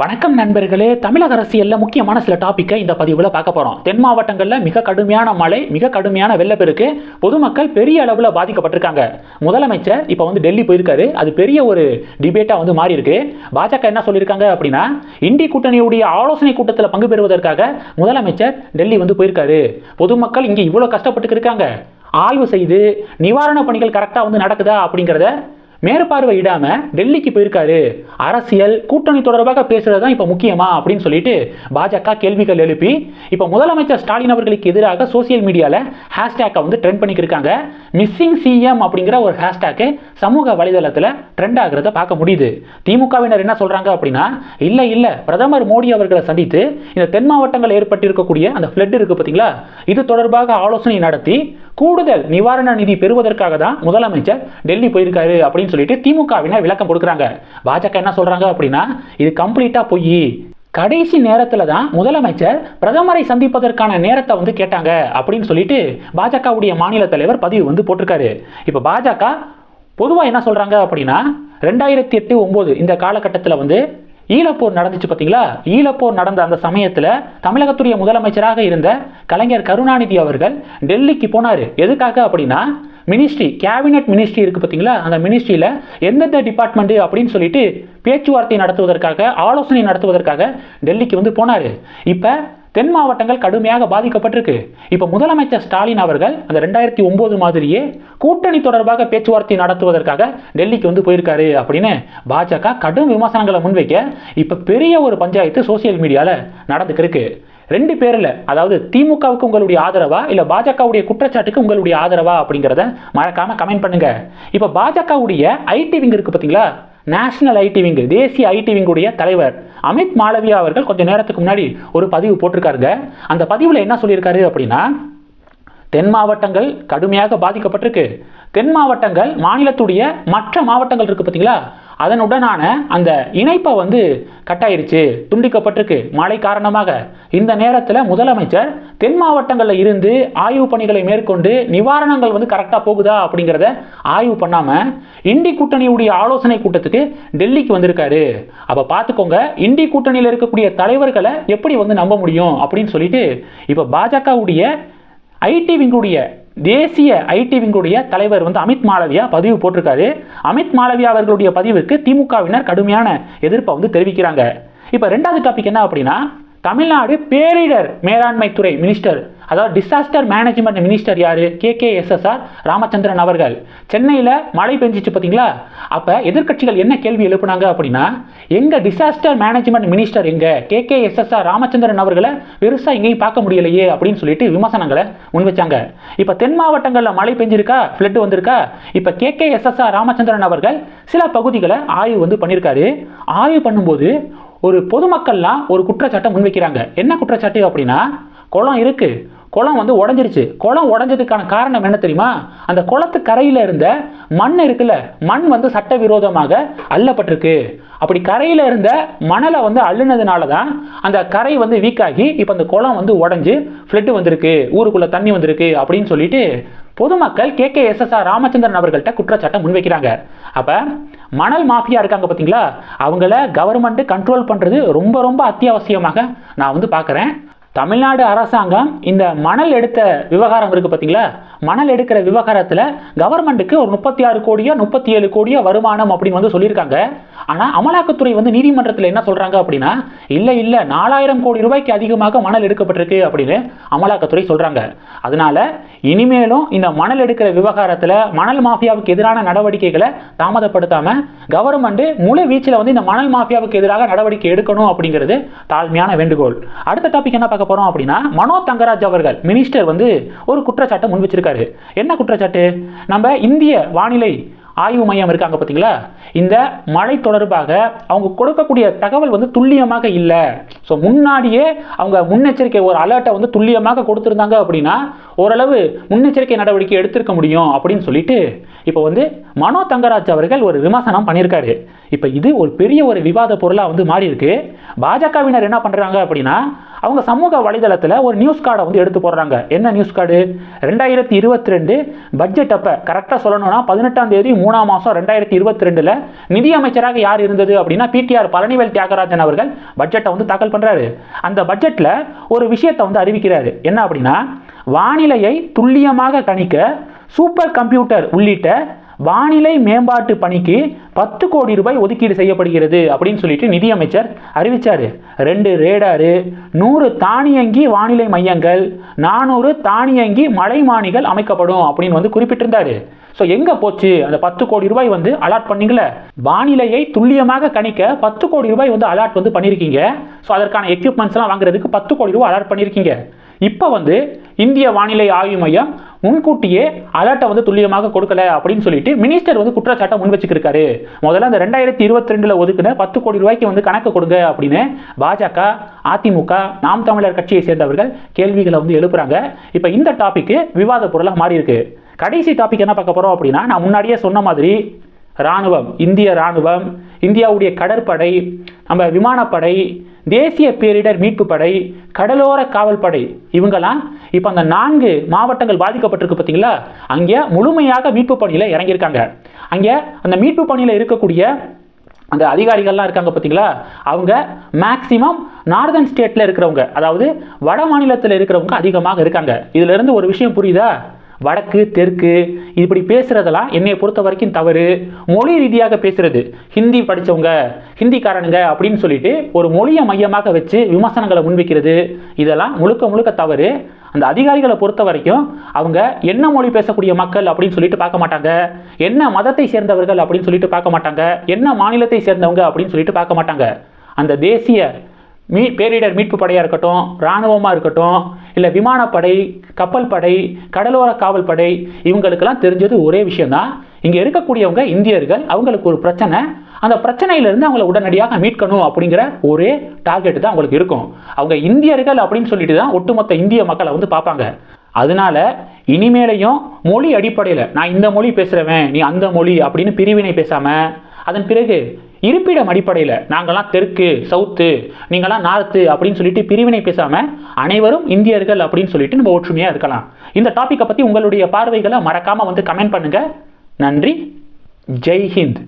வணக்கம் நண்பர்களே. தமிழக அரசியலில் முக்கியமான சில டாப்பிக்கை இந்த பதிவில் பார்க்க போகிறோம் தென் மாவட்டங்களில் மிக கடுமையான மழை மிக கடுமையான வெள்ளப்பெருக்கு பொதுமக்கள் பெரிய அளவில் பாதிக்கப்பட்டிருக்காங்க. முதலமைச்சர் இப்போ வந்து டெல்லி போயிருக்காரு. அது பெரிய ஒரு டிபேட்டாக வந்து மாறி இருக்கு பாஜக என்ன சொல்லியிருக்காங்க அப்படின்னா இந்தி கூட்டணியுடைய ஆலோசனை கூட்டத்தில் பங்கு பெறுவதற்காக முதலமைச்சர் டெல்லி வந்து போயிருக்காரு. பொதுமக்கள் இங்கே இவ்வளோ கஷ்டப்பட்டு இருக்காங்க. ஆய்வு செய்து நிவாரணப் பணிகள் கரெக்டாக வந்து நடக்குதா அப்படிங்கிறத மேற்பார்வையிடாமல் டெல்லிக்கு போயிருக்காரு. அரசியல் கூட்டணி தொடர்பாக பேசுறது தான் இப்போ முக்கியமா அப்படின்னு சொல்லிட்டு பாஜக கேள்விகள் எழுப்பி இப்போ முதலமைச்சர் ஸ்டாலின் அவர்களுக்கு எதிராக சோசியல் மீடியாவில் ஹேஷ்டேக்கை வந்து ட்ரெண்ட் பண்ணிக்கிருக்காங்க. மிஸ்ஸிங் சிஎம் அப்படிங்கிற ஒரு ஹேஷ்டேக்கு சமூக வலைதளத்தில் ட்ரெண்ட் ஆகிறத பார்க்க முடியுது. திமுகவினர் என்ன சொல்கிறாங்க அப்படின்னா இல்லை இல்லை பிரதமர் மோடி அவர்களை சந்தித்து இந்த தென் மாவட்டங்கள் ஏற்பட்டிருக்கக்கூடிய அந்த ஃப்ளட் இருக்குது பார்த்தீங்களா இது தொடர்பாக ஆலோசனை நடத்தி கூடுதல் நிவாரண நிதி பெறுவதற்காக தான் முதலமைச்சர் டெல்லி போயிருக்காரு அப்படின்னு சொல்லிட்டு திமுகவினர் விளக்கம் கொடுக்குறாங்க. பாஜக என்ன சொல்றாங்க அப்படின்னா இது கம்ப்ளீட்டா போய் கடைசி நேரத்தில் தான் முதலமைச்சர் பிரதமரை சந்திப்பதற்கான நேரத்தை வந்து கேட்டாங்க அப்படின்னு சொல்லிட்டு பாஜகவுடைய மாநில தலைவர் பதிவு வந்து போட்டிருக்காரு. இப்போ பாஜக பொதுவாக என்ன சொல்கிறாங்க அப்படின்னா ரெண்டாயிரத்தி எட்டு ஒம்பது இந்த காலகட்டத்தில் வந்து ஈழப்போர் நடந்துச்சு பார்த்தீங்களா? ஈழப்போர் நடந்த அந்த சமயத்தில் தமிழகத்துடைய முதலமைச்சராக இருந்த கலைஞர் கருணாநிதி அவர்கள் டெல்லிக்கு போனார். எதுக்காக அப்படின்னா மினிஸ்ட்ரி கேபினெட் மினிஸ்ட்ரி இருக்குது பார்த்தீங்களா? அந்த மினிஸ்ட்ரியில் எந்தெந்த டிபார்ட்மெண்ட்டு அப்படின்னு சொல்லிட்டு பேச்சுவார்த்தை நடத்துவதற்காக ஆலோசனை நடத்துவதற்காக டெல்லிக்கு வந்து போனார். இப்போ தென் மாவட்டங்கள் கடுமையாக பாதிக்கப்பட்டிருக்கு. இப்போ முதலமைச்சர் ஸ்டாலின் அவர்கள் அந்த ரெண்டாயிரத்தி ஒன்பது மாதிரியே கூட்டணி தொடர்பாக பேச்சுவார்த்தை நடத்துவதற்காக டெல்லிக்கு வந்து போயிருக்காரு அப்படின்னு பாஜக கடும் விமர்சனங்களை முன்வைக்க இப்போ பெரிய ஒரு பஞ்சாயத்து சோசியல் மீடியாவில் நடந்துக்கிருக்கு. ரெண்டு பேரில் அதாவது திமுகவுக்கு உங்களுடைய ஆதரவா இல்லை பாஜகவுடைய குற்றச்சாட்டுக்கு உங்களுடைய ஆதரவா அப்படிங்கிறத மறக்காம கமெண்ட் பண்ணுங்க. இப்போ பாஜகவுடைய ஐடி விங் இருக்கு பார்த்தீங்களா நேஷனல் ஐடி விங் தேசிய ஐடி விங்குடைய தலைவர் அமித் மாளவியா அவர்கள் கொஞ்சம் நேரத்துக்கு முன்னாடி ஒரு பதிவு போட்டிருக்காருங்க. அந்த பதிவில் என்ன சொல்லியிருக்காரு அப்படின்னா தென் மாவட்டங்கள் கடுமையாக பாதிக்கப்பட்டிருக்கு. தென் மாவட்டங்கள் மாநிலத்துடைய மற்ற மாவட்டங்கள் இருக்கு பார்த்தீங்களா அதனுடனான அந்த இணைப்பை வந்து கட்டாயிருச்சு துண்டிக்கப்பட்டிருக்கு. மழை காரணமாக இந்த நேரத்தில் முதலமைச்சர் தென் மாவட்டங்களில் இருந்து ஆய்வு பணிகளை மேற்கொண்டு நிவாரணங்கள் வந்து கரெக்டாக போகுதா அப்படிங்கிறத ஆய்வு பண்ணாமல் இண்டி கூட்டணியுடைய ஆலோசனை கூட்டத்துக்கு டெல்லிக்கு வந்திருக்காரு. அப்போ பார்த்துக்கோங்க இண்டி கூட்டணியில் இருக்கக்கூடிய தலைவர்களை எப்படி வந்து நம்ப முடியும் அப்படின்னு சொல்லிட்டு இப்போ பாஜகவுடைய ஐடி விங்குடைய தேசிய ஐடி விங்குடைய தலைவர் வந்து அமித் மாளவியா பதிவு போட்டிருக்காரு. அமித் மாளவியா அவர்களுடைய பதிவுக்கு திமுகவினர் கடுமையான எதிர்ப்பை வந்து தெரிவிக்கிறாங்க. இப்போ ரெண்டாவது டாபிக் என்ன அப்படின்னா தமிழ்நாடு பேரிடர் மேலாண்மை துறை மினிஸ்டர் அதாவது டிசாஸ்டர் மேனேஜ்மெண்ட் மினிஸ்டர் யார்? கே கே எஸ்எஸ்ஆர் ராமச்சந்திரன் அவர்கள். சென்னையில் மழை பெஞ்சிச்சு பார்த்தீங்களா அப்போ எதிர்க்கட்சிகள் என்ன கேள்வி எழுப்புனாங்க அப்படின்னா எங்கள் டிசாஸ்டர் மேனேஜ்மெண்ட் மினிஸ்டர் எங்கள் கே கே எஸ்எஸ்ஆர் ராமச்சந்திரன் அவர்களை பெருசாக எங்கேயும் பார்க்க முடியலையே அப்படின்னு சொல்லிட்டு விமர்சனங்களை முன்வச்சாங்க இப்போ தென் மாவட்டங்களில் மழை பெஞ்சிருக்கா? ஃப்ளட் வந்திருக்கா? இப்போ கே கே எஸ்எஸ்ஆர் ராமச்சந்திரன் அவர்கள் சில பகுதிகளை ஆய்வு வந்து பண்ணியிருக்காரு ஆய்வு பண்ணும்போது ஒரு பொதுமக்கள்லாம் ஒரு குற்றச்சாட்டை முன்வைக்கிறாங்க. என்ன குற்றச்சாட்டு அப்படின்னா குளம் இருக்குது குளம் வந்து உடஞ்சிருச்சு. குளம் உடஞ்சதுக்கான காரணம் என்ன தெரியுமா? அந்த குளத்து கரையில் இருந்த மண் இருக்குல்ல மண் வந்து சட்டவிரோதமாக அள்ளப்பட்டிருக்கு. அப்படி கரையில் இருந்த மணலை வந்து அள்ளுனதுனால தான் அந்த கரை வந்து வீக்காகி இப்போ அந்த குளம் வந்து உடஞ்சி ஃப்ளட்டு வந்திருக்கு. ஊருக்குள்ளே தண்ணி வந்திருக்கு அப்படின்னு சொல்லிட்டு பொதுமக்கள் கே கே எஸ்எஸ்ஆர் ராமச்சந்திரன் அவர்கள்ட்ட குற்றச்சாட்டை முன்வைக்கிறாங்க. அப்போ மணல் மாஃபியா இருக்காங்க பார்த்தீங்களா அவங்கள கவர்மெண்ட்டு கண்ட்ரோல் பண்ணுறது ரொம்ப ரொம்ப அத்தியாவசியமாக நான் வந்து பார்க்குறேன் தமிழ்நாடு அரசாங்கம் இந்த மணல் எடுத்த விவகாரம் இருக்குது பார்த்தீங்களா மணல் எடுக்கிற விவகாரத்தில் கவர்மெண்ட்டுக்கு ஒரு முப்பத்தி ஆறு கோடியோ முப்பத்தி ஏழு கோடியோ வருமானம் அப்படின்னு வந்து சொல்லியிருக்காங்க. ஆனால் அமலாக்கத்துறை வந்து நீதிமன்றத்தில் என்ன சொல்கிறாங்க அப்படின்னா இல்லை இல்லை நாலாயிரம் கோடி ரூபாய்க்கு அதிகமாக மணல் எடுக்கப்பட்டிருக்கு அப்படின்னு அமலாக்கத்துறை சொல்கிறாங்க அதனால இனிமேலும் இந்த மணல் எடுக்கிற விவகாரத்தில் மணல் மாஃபியாவுக்கு எதிரான நடவடிக்கைகளை தாமதப்படுத்தாமல் கவர்மெண்ட்டு முழு வீச்சில் வந்து இந்த மணல் மாஃபியாவுக்கு எதிராக நடவடிக்கை எடுக்கணும் அப்படிங்கிறது தாழ்மையான வேண்டுகோள். அடுத்த டாபிக் என்ன பார்க்க போகிறோம் அப்படின்னா மனோ தங்கராஜ் அவர்கள் மினிஸ்டர் வந்து ஒரு குற்றச்சாட்டை முன் வச்சிருக்காரு என்ன குற்றச்சாட்டு? நம்ம இந்திய வானிலை ஆய்வு மையம் இருக்காங்க பார்த்தீங்களா இந்த மழை தொடர்பாக அவங்க கொடுக்கக்கூடிய தகவல் வந்து துல்லியமாக இல்லை. ஸோ முன்னாடியே அவங்க முன்னெச்சரிக்கை ஒரு அலர்ட்டை வந்து துல்லியமாக கொடுத்துருந்தாங்க அப்படின்னா ஓரளவு முன்னெச்சரிக்கை நடவடிக்கை எடுத்திருக்க முடியும் அப்படின்னு சொல்லிட்டு இப்போ வந்து மனோ தங்கராஜ் அவர்கள் ஒரு விமர்சனம் பண்ணியிருக்காரு. இப்போ இது ஒரு பெரிய ஒரு விவாத பொருளாக வந்து மாறி இருக்கு பாஜகவினர் என்ன பண்ணுறாங்க அப்படின்னா அவங்க சமூக வலைதளத்தில் ஒரு நியூஸ் கார்டை வந்து எடுத்து போடுறாங்க. என்ன நியூஸ் கார்டு ரெண்டாயிரத்தி இருபத்தி ரெண்டு பட்ஜெட் அப்போ கரெக்டாக சொல்லணும்னா பதினெட்டாம் தேதி மூணாம் மாதம் ரெண்டாயிரத்தி இருபத்தி ரெண்டில் நிதியமைச்சராக யார் இருந்தது அப்படின்னா பிடிஆர் பழனிவேல் தியாகராஜன் அவர்கள் பட்ஜெட்டை வந்து தாக்கல் பண்ணுறாரு அந்த பட்ஜெட்டில் ஒரு விஷயத்தை வந்து அறிவிக்கிறாரு. என்ன அப்படின்னா வானிலையை துல்லியமாக கணிக்க சூப்பர் கம்ப்யூட்டர் உள்ளிட்ட வானிலை மேம்பாட்டு பணிக்கு பத்து கோடி ரூபாய் ஒதுக்கீடு செய்யப்படுகிறது அப்படின்னு சொல்லிட்டு நிதியமைச்சர் அறிவித்தார் ரெண்டு ரேடாரு நூறு தானியங்கி வானிலை மையங்கள் நானூறு தானியங்கி மலைமானிகள் அமைக்கப்படும் அப்படின்னு வந்து குறிப்பிட்டிருந்தாரு. ஸோ எங்கே போச்சு? அந்த பத்து கோடி ரூபாய் வந்து அலாட் பண்ணீங்களே? வானிலையை துல்லியமாக கணிக்க பத்து கோடி ரூபாய் வந்து அலாட் வந்து பண்ணியிருக்கீங்க ஸோ அதற்கான எக்யூப்மெண்ட்ஸ்லாம் வாங்குறதுக்கு பத்து கோடி ரூபாய் அலாட் பண்ணியிருக்கீங்க இப்போ வந்து இந்திய வானிலை ஆய்வு மையம் முன்கூட்டியே அலர்ட்டை வந்து துல்லியமாக கொடுக்கல அப்படின்னு சொல்லிட்டு மினிஸ்டர் வந்து குற்றச்சாட்டை முன் வச்சுக்கிருக்காரு முதல்ல அந்த ரெண்டாயிரத்தி இருபத்தி ரெண்டில் ஒதுக்குன பத்து கோடி ரூபாய்க்கு வந்து கணக்கு கொடுங்க அப்படின்னு பாஜக அதிமுக நாம் தமிழர் கட்சியை சேர்ந்தவர்கள் கேள்விகளை வந்து எழுப்புறாங்க. இப்போ இந்த டாப்பிக்கு விவாத பொருளாக மாறி இருக்கு கடைசி டாபிக் என்ன பார்க்க போகிறோம் அப்படின்னா நான் முன்னாடியே சொன்ன மாதிரி இராணுவம் இந்திய இராணுவம் இந்தியாவுடைய கடற்படை நம்ம விமானப்படை தேசிய பேரிடர் மீட்பு படை கடலோர காவல்படை இவங்கெல்லாம் இப்போ அந்த நான்கு மாவட்டங்கள் பாதிக்கப்பட்டிருக்கு பார்த்தீங்களா அங்கே முழுமையாக மீட்பு பணியில் இறங்கியிருக்காங்க. அங்கே அந்த மீட்பு பணியில் இருக்கக்கூடிய அந்த அதிகாரிகள்லாம் இருக்காங்க பார்த்தீங்களா அவங்க மேக்சிமம் நார்தன் ஸ்டேட்டில் இருக்கிறவங்க அதாவது வட மாநிலத்தில் இருக்கிறவங்க அதிகமாக இருக்காங்க. இதிலிருந்து ஒரு விஷயம் புரியுதா? வடக்கு தெற்கு இப்படி பேசுகிறதெல்லாம் என்னை பொறுத்த வரைக்கும் தவறு. மொழி ரீதியாக பேசுகிறது ஹிந்தி படித்தவங்க ஹிந்திக்காரனுங்க அப்படின்னு சொல்லிட்டு ஒரு மொழியை மையமாக வச்சு விமர்சனங்களை முன்வைக்கிறது. இதெல்லாம் முழுக்க முழுக்க தவறு. அந்த அதிகாரிகளை பொறுத்த வரைக்கும் அவங்க என்ன மொழி பேசக்கூடிய மக்கள் அப்படின்னு சொல்லிட்டு பார்க்க மாட்டாங்க. என்ன மதத்தை சேர்ந்தவர்கள் அப்படின்னு சொல்லிட்டு பார்க்க மாட்டாங்க. என்ன மாநிலத்தை சேர்ந்தவங்க அப்படின்னு சொல்லிட்டு பார்க்க மாட்டாங்க. அந்த தேசிய மீ பேரிடர் மீட்பு படையாக இருக்கட்டும் இராணுவமாக இருக்கட்டும் இல்லை விமானப்படை கப்பல் படை கடலோர காவல் படை இவங்களுக்கெல்லாம் தெரிஞ்சது ஒரே விஷயம்தான். இங்கே இருக்கக்கூடியவங்க இந்தியர்கள் அவங்களுக்கு ஒரு பிரச்சனை. அந்த பிரச்சனையிலேருந்து அவங்கள உடனடியாக மீட்கணும் அப்படிங்கிற ஒரே டார்கெட் தான் அவங்களுக்கு இருக்கும். அவங்க இந்தியர்கள் அப்படின்னு சொல்லிட்டு தான் ஒட்டுமொத்த இந்திய மக்களை வந்து பார்ப்பாங்க. அதனால இனிமேலையும் மொழி அடிப்படையில் நான் இந்த மொழி பேசுகிறவன் நீ அந்த மொழி அப்படின்னு பிரிவினை பேசாமல் அதன் பிறகு இருப்பிடம் அடிப்படையில் நாங்கள்லாம் தெற்கு சவுத்து நீங்களாம் நார்த்து அப்படின்னு சொல்லிட்டு பிரிவினை பேசாமல் அனைவரும் இந்தியர்கள் அப்படின்னு சொல்லிட்டு நம்ம ஒற்றுமையாக இருக்கலாம். இந்த டாப்பிக்கை பற்றி உங்களுடைய பார்வைகளை மறக்காமல் வந்து கமெண்ட் பண்ணுங்கள் நன்றி. ஜெய்ஹிந்த்